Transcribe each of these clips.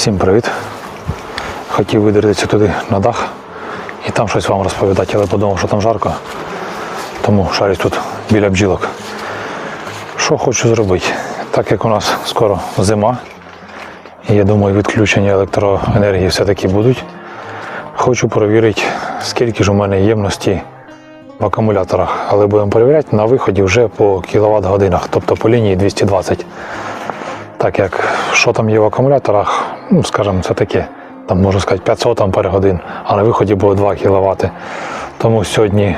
Всім привіт! Хотів видертися туди на дах і там щось вам розповідати, але подумав, що там жарко, тому шарюсь тут біля бджілок. Що хочу зробити? Так як у нас скоро зима, і я думаю, відключення електроенергії все-таки будуть. Хочу перевірити, скільки ж у мене ємності в акумуляторах, але будемо перевіряти на виході вже по кіловат годинах, тобто по лінії 220. Так як що там є в акумуляторах, ну скажімо, це таке, там можна сказати 500 ампер годин, а на виході було 2 кВт. Тому сьогодні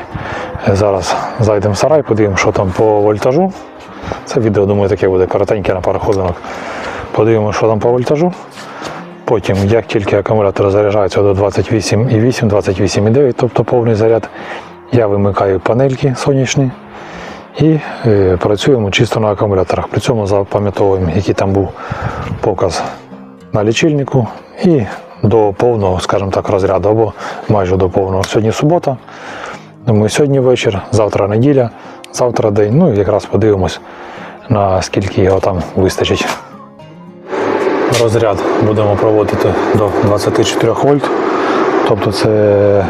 е, зараз зайдемо в сарай, подивимося, що там по вольтажу. Це відео, думаю, таке буде коротеньке на пару хвилинок. Подивимося, що там по вольтажу. Потім, як тільки акумулятор заряджається до 28,8, 28,9, тобто повний заряд, я вимикаю панельки сонячні і е, працюємо чисто на акумуляторах. При цьому запам'ятовуємо, який там був показ на лічильнику і до повного, скажімо так, розряду, або майже до повного. Сьогодні субота. Думаю, сьогодні вечір, завтра неділя, завтра день. Ну і якраз подивимось, наскільки його там вистачить. Розряд будемо проводити до 24 вольт. Тобто це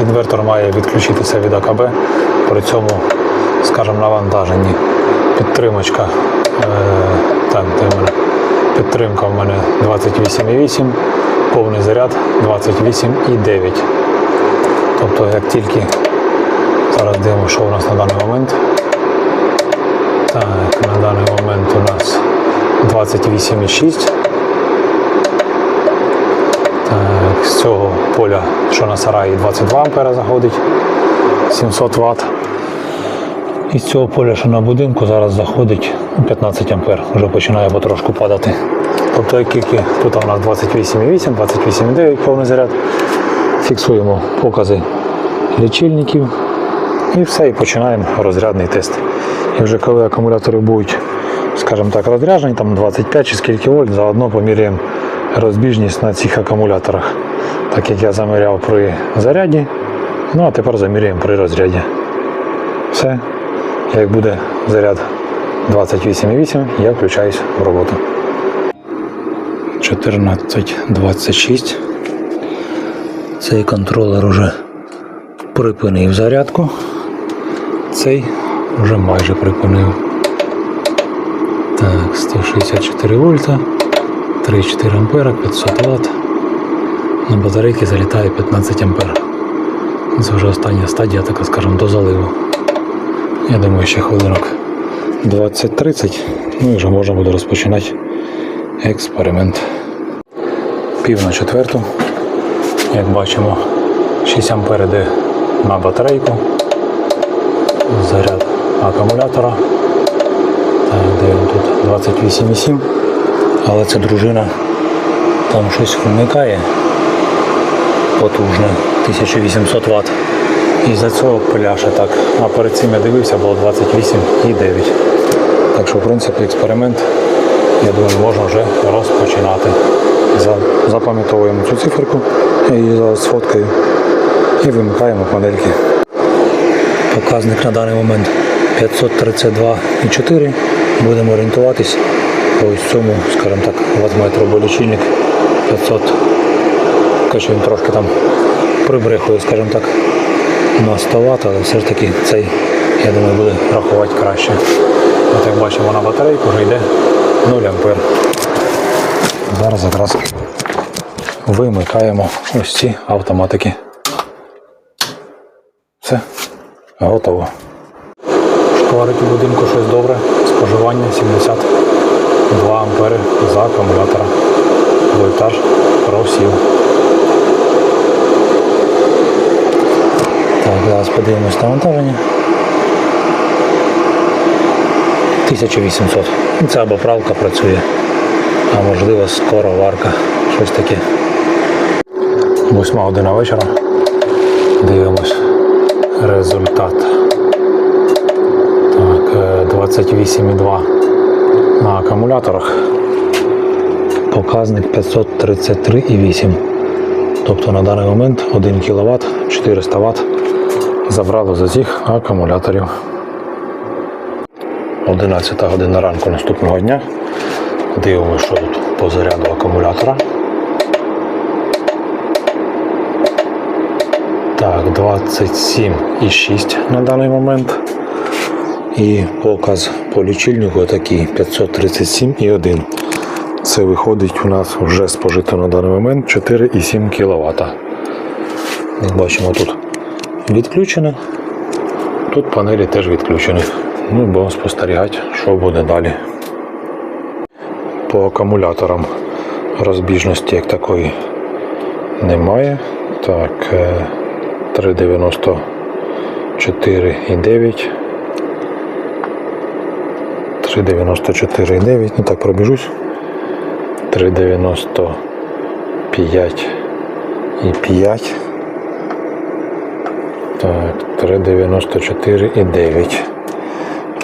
інвертор має відключитися від АКБ. При цьому, скажімо, навантаженні підтримочка. Е, так, де в мене? Підтримка в мене 28,8, повний заряд 28,9. Тобто, як тільки зараз дивимося, що у нас на даний момент. Так, на даний момент у нас 28,6. Так, з цього поля, що на сараї 22 ампера заходить, 700 Вт. І з цього поля, що на будинку, зараз заходить 15 ампер, вже починає потрошку падати. Тобто, як тільки тут у нас 28,8, 28,9 повний заряд, фіксуємо покази лічильників і все, і починаємо розрядний тест. І вже коли акумулятори будуть, скажімо так, розряджені, там 25 чи скільки вольт, заодно поміряємо розбіжність на цих акумуляторах. Так як я заміряв при заряді, ну а тепер заміряємо при розряді. Все. Як буде заряд 28,8, я включаюсь в роботу. 14.26. Цей контролер уже припинив зарядку. Цей вже майже припинив. Так, 164 вольта, 3,4 ампера, 500 Вт. На батарейки залітає 15 ампер. Це вже остання стадія, така скажімо, до заливу. Я думаю, ще хвилинок 20-30, ну і вже можна буде розпочинати експеримент. Пів на четверту. Як бачимо, 6 ампер йде на батарейку. Заряд акумулятора. Так, де тут 28,7. Але це дружина там щось вмикає потужне, 1800 Вт. І за цього пиляше так. А перед цим я дивився, було 28,9. Так що, в принципі, експеримент, я думаю, можна вже розпочинати. За- Запам'ятовуємо цю циферку, зараз сфоткаю і вимикаємо панельки. Показник на даний момент 532,4. Будемо орієнтуватись по ось цьому, скажімо так, ватметру, лічильник 500. Хоча він трошки там прибрехує, скажімо так, на 100 Вт, але все ж таки цей, я думаю, буде рахувати краще. От як бачимо на батарейку вже йде 0 ампер. Зараз якраз вимикаємо ось ці автоматики. Все, готово. Шкварить у будинку щось добре. Споживання 72 ампери за акумулятора. Вольтаж просів. Так, зараз подивимось навантаження. 1800. Ну, Це або правка працює, а можливо скоро варка. Щось таке. Восьма година вечора. Дивимось результат. Так, е, 28,2 на акумуляторах. Показник 533,8. Тобто на даний момент 1 кВт 400 Вт Забрали з цих акумуляторів. 11 година ранку наступного дня. Дивимося, що тут по заряду акумулятора. Так, 27,6 на даний момент. І показ по лічильнику такий 537,1. Це виходить у нас вже спожито на даний момент 4,7 кВт. Бачимо тут відключено. Тут панелі теж відключені. Ну, будемо спостерігати, що буде далі. По акумуляторам розбіжності як такої немає. Так, е, 3,94,9. 3,94,9. Ну так пробіжусь. 3,95,5. Так, 3,94,9.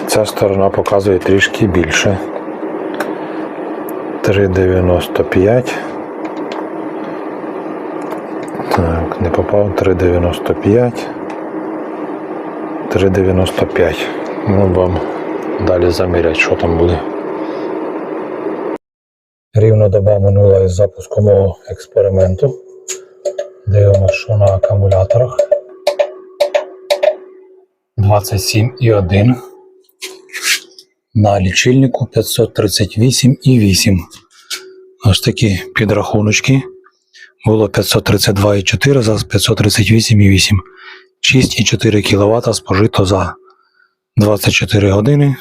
Ця сторона показує трішки більше. 3,95. Так, не попав 3,95. 3,95. Ну, вам далі замірять, що там буде. Рівно доба минула із запуску мого експерименту. Дивимося, що на акумуляторах. 27,1. На лічильнику 538,8. Ось такі підрахуночки. Було 532,4, зараз 538,8. 6,4 кВт спожито за 24 години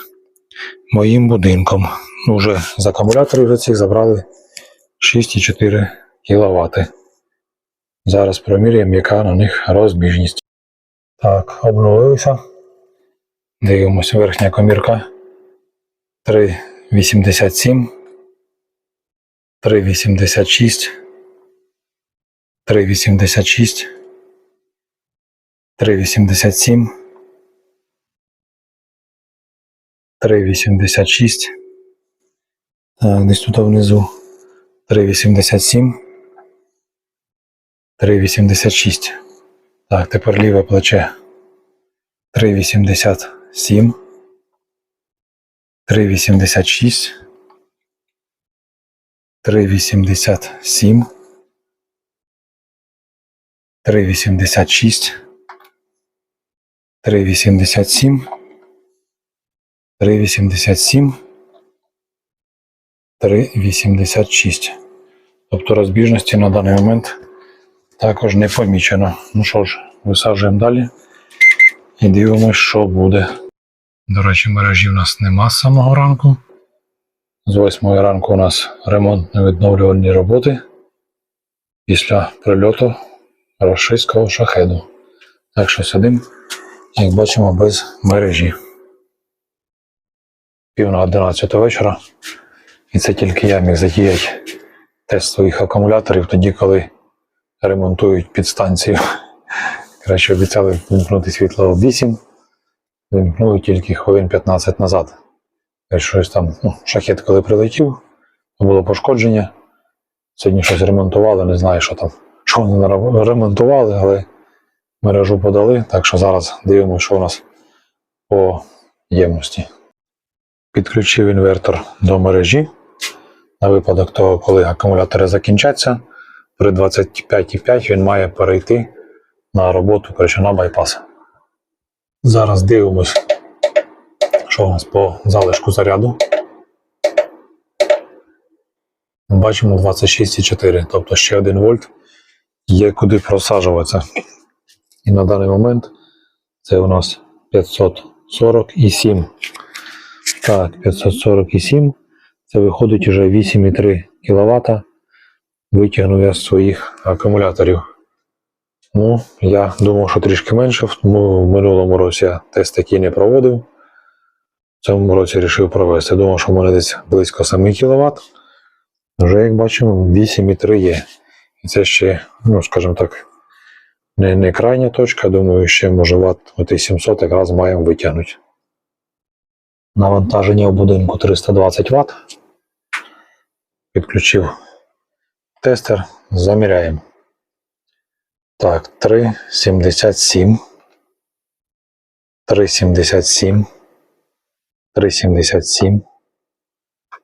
моїм будинком. Ну, вже з акумуляторів вже забрали 6,4 кВт. Зараз проміряємо, яка на них розбіжність. Так, обновилися. Дивимося верхня комірка. 3,87. 3,86. 3,86. 3,87. 3,86. Так, десь тут внизу. 3,87. 3,86. Так, тепер ліве плече. 3,87. 3,86. 3,87. 3,86. 3,87. 3,87. 3,86. Тобто розбіжності на даний момент також не помічено. Ну що ж, висаджуємо далі і дивимося, що буде. До речі, мережі в нас нема з самого ранку. З 8 ранку у нас ремонтно-відновлювальні роботи після прильоту рашистського шахеду. Так що сидимо, як бачимо, без мережі. Пів на 11 вечора. І це тільки я міг затіяти тест своїх акумуляторів тоді, коли ремонтують підстанцію. Краще обіцяли вимкнути світло в 8, вимкнули тільки хвилин 15 назад. Ось Щось там, ну, шахет, коли прилетів, то було пошкодження. Сьогодні щось ремонтували, не знаю, що там. Що вони ремонтували, але мережу подали. Так що зараз дивимося, що у нас по ємності. Підключив інвертор до мережі на випадок того, коли акумулятори закінчаться. При 25,5 він має перейти на роботу коротше, на байпас. Зараз дивимось, що у нас по залишку заряду. Бачимо 26,4, тобто ще 1 вольт є куди просаджуватися. І на даний момент це у нас 547. Так, 547. Це виходить вже 8,3 кВт. Витягнув я з своїх акумуляторів. Ну, я думав, що трішки менше, в минулому році я тест такий не проводив. В цьому році вирішив провести. Думав, що в мене десь близько 7 кВт. Вже, як бачимо, 8,3 є. І це ще, ну, скажімо так, не, не крайня точка. Думаю, ще може ватт от 700 якраз маємо витягнути. Навантаження в будинку 320 Вт. Підключив тестер, заміряємо. Так, 3,77. 3,77. 3,77.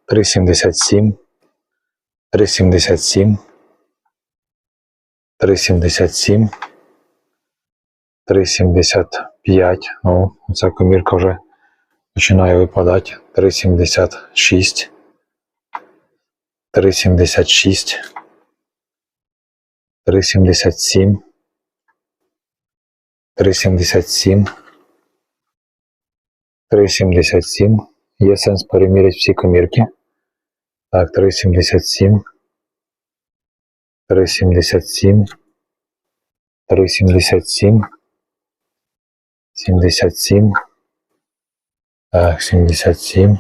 3,77. 3,77. 3,77. 3,75. Ну, ця комірка вже починає випадати. 3,76. 3,76. 3,77. 3,77. 3,77. Є сенс переміряти всі комірки. Так, 3,77. 3,77. 3,77. 77. Так, 77.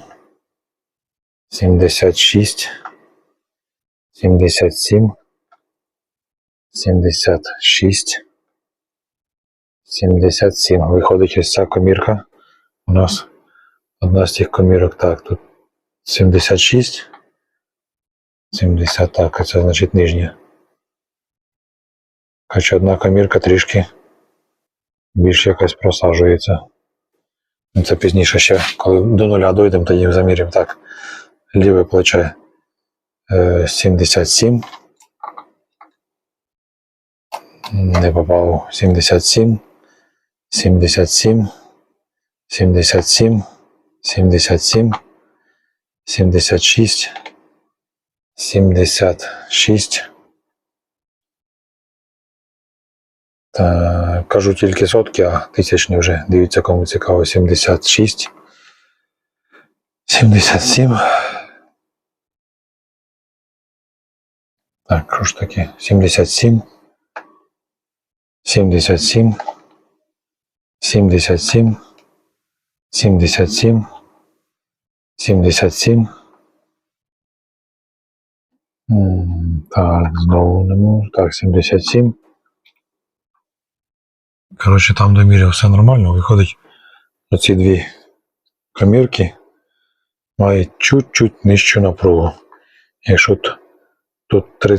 76. 77. 76. 77. Виходить ось ця комірка. У нас одна з тих комірок. Так, тут 76. 70, так, це значить нижня. Хоча одна комірка трішки більш якось просаджується. Ну, Це пізніше ще, коли до нуля дойдемо, тоді заміряємо так. Ліве плече е, 77. Не попав 77. 77. 77. 77. 76. 76. Та, кажу тільки сотки, а тисячні вже. Дивіться, кому цікаво. 76. 77. Так, що ж таке? 77. 77. 77. 77. 77. Так, знову не можу. Так, 77. Коротше, там доміряв все нормально. Виходить, оці дві комірки мають чуть-чуть нижчу напругу. Якщо т- тут 3,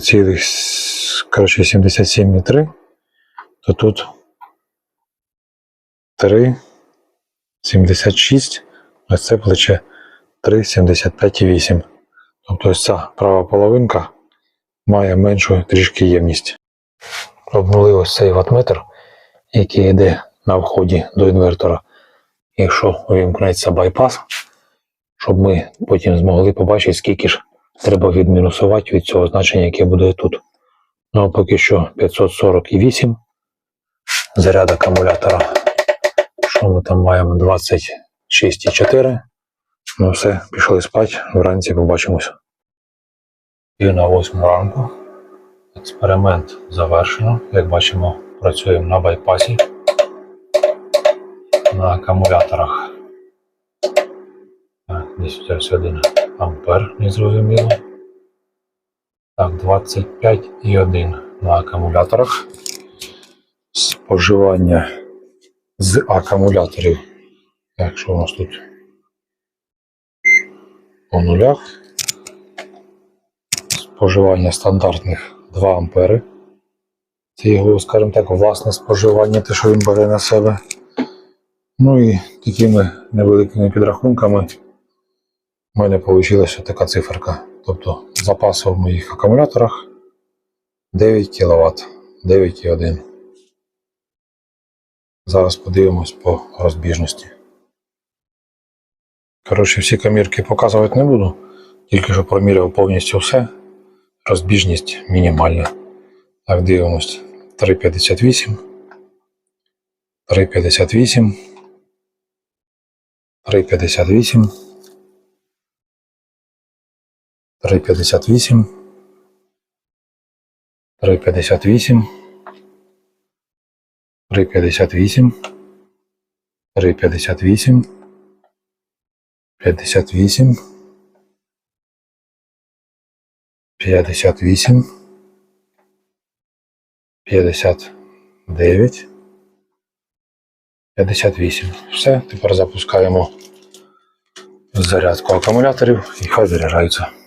коротше, 77,3, то тут 3, 76, а це плече 3, 75,8. Тобто ось ця права половинка має меншу трішки ємність. Обнули ось цей ватметр, який йде на вході до інвертора. Якщо увімкнеться байпас, щоб ми потім змогли побачити, скільки ж треба відмінусувати від цього значення, яке буде тут. Ну, а поки що 548 заряд акумулятора. Що ми там маємо? 26,4. Ну все, пішли спати. Вранці побачимось. І на 8 ранку. Експеримент завершено. Як бачимо, працюємо на байпасі. На акумуляторах. Так, десь ось 1 ампер, незрозуміло. Так, 25,1 на акумуляторах. Споживання з акумуляторів. Так, що у нас тут? По нулях. Споживання стандартних 2 ампери. Це його, скажімо так, власне споживання, те, що він бере на себе. Ну і такими невеликими підрахунками в мене вийшла така циферка. Тобто запасу в моїх акумуляторах 9 кВт, 9,1. Зараз подивимось по розбіжності. Коротше, всі камірки показувати не буду, тільки що проміряв повністю все. Розбіжність мінімальна. Так, дивимось. 3,58. 3,58. 3,58. 3,58. 3,58. 3,58. 3,58. 58. 58. 59. 58. Все, тепер запускаємо зарядку акумуляторів і хай заряджаються.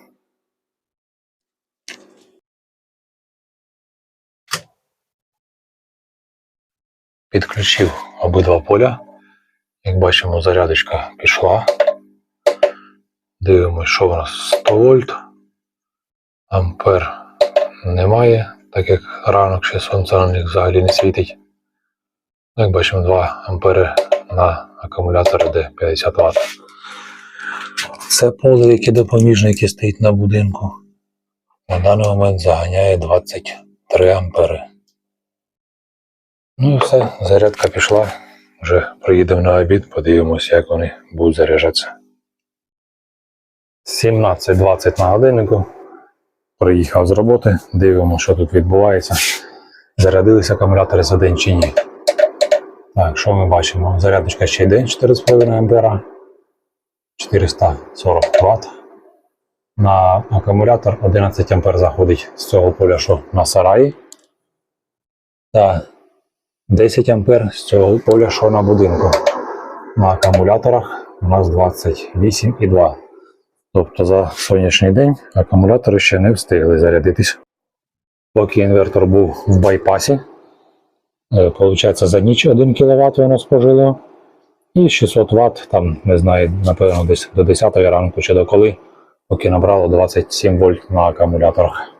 Підключив обидва поля. Як бачимо, зарядочка пішла. Дивимось, що у нас 100 вольт. Ампер немає, так як ранок ще сонце на них взагалі не світить. Як бачимо, 2 ампери на акумулятор, де 50 Вт. Це поле, яке допоміжне, яке стоїть на будинку. На даний момент заганяє 23 ампери. Ну і все, зарядка пішла. Вже приїдемо на обід, подивимося, як вони будуть заряджатися. 17.20 на годиннику. Приїхав з роботи, дивимося, що тут відбувається. Зарядилися акумулятори за день чи ні. Так, що ми бачимо? Зарядочка ще йде 4,5 ампера. 440 Вт. На акумулятор 11 ампер заходить з цього поля, що на сараї. Та 10 ампер з цього поля, що на будинку. На акумуляторах у нас 28,2. Тобто за сонячний день акумулятори ще не встигли зарядитись. Поки інвертор був в байпасі, е, Получається, за ніч 1 кВт воно спожило. І 600 Вт, там, не знаю, напевно, десь до 10 ранку чи до коли, поки набрало 27 вольт на акумуляторах.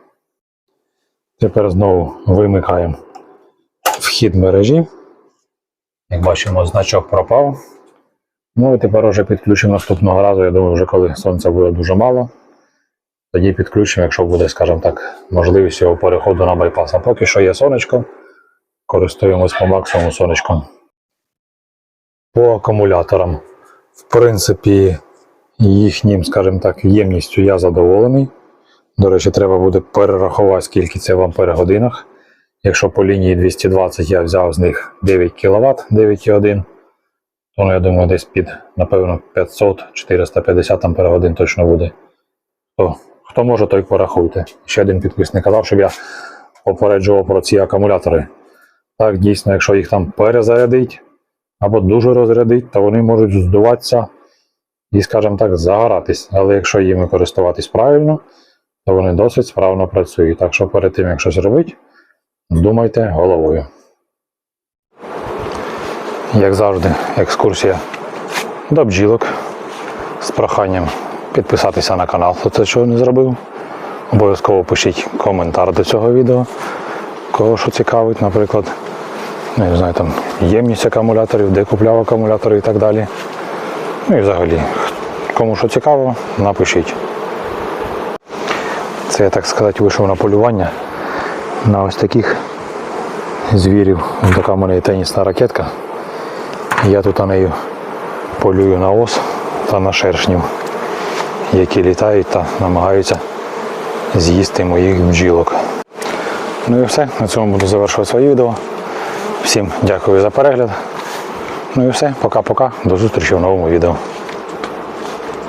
Тепер знову вимикаємо вхід мережі. Як бачимо, значок пропав. Ну і тепер вже підключимо наступного разу. Я думаю, вже коли сонця буде дуже мало. Тоді підключимо, якщо буде, скажімо так, можливість його переходу на байпас. А поки що є сонечко користуємось по максимуму сонечком. По акумуляторам, в принципі, їхнім, скажімо так, ємністю я задоволений. До речі, треба буде перерахувати, скільки це в ампер-годинах. Якщо по лінії 220 я взяв з них 9 кВт, 9,1, то ну, я думаю, десь під, напевно, 500-450 ампер-годин точно буде. То, хто може, той порахуйте. Ще один підписник казав, щоб я попереджував про ці акумулятори. Так, дійсно, якщо їх там перезарядить або дуже розрядить, то вони можуть здуватися і, скажімо так, загоратись. Але якщо їми користуватись правильно, то вони досить справно працюють. Так що перед тим, як щось робити, думайте головою. Як завжди, екскурсія до бджілок з проханням підписатися на канал, хто це чого не зробив. Обов'язково пишіть коментар до цього відео, кого що цікавить, наприклад ну, не знаю, там ємність акумуляторів, де купляв акумулятори і так далі. Ну і взагалі, кому що цікаво, напишіть. Це я так сказати вийшов на полювання на ось таких звірів. Ось така в мене тенісна ракетка. Я тут на нею полюю на ос та на шершнів, які літають та намагаються з'їсти моїх бджілок. Ну і все, на цьому буду завершувати своє відео. Всім дякую за перегляд. Ну і все, пока-пока. До зустрічі в новому відео.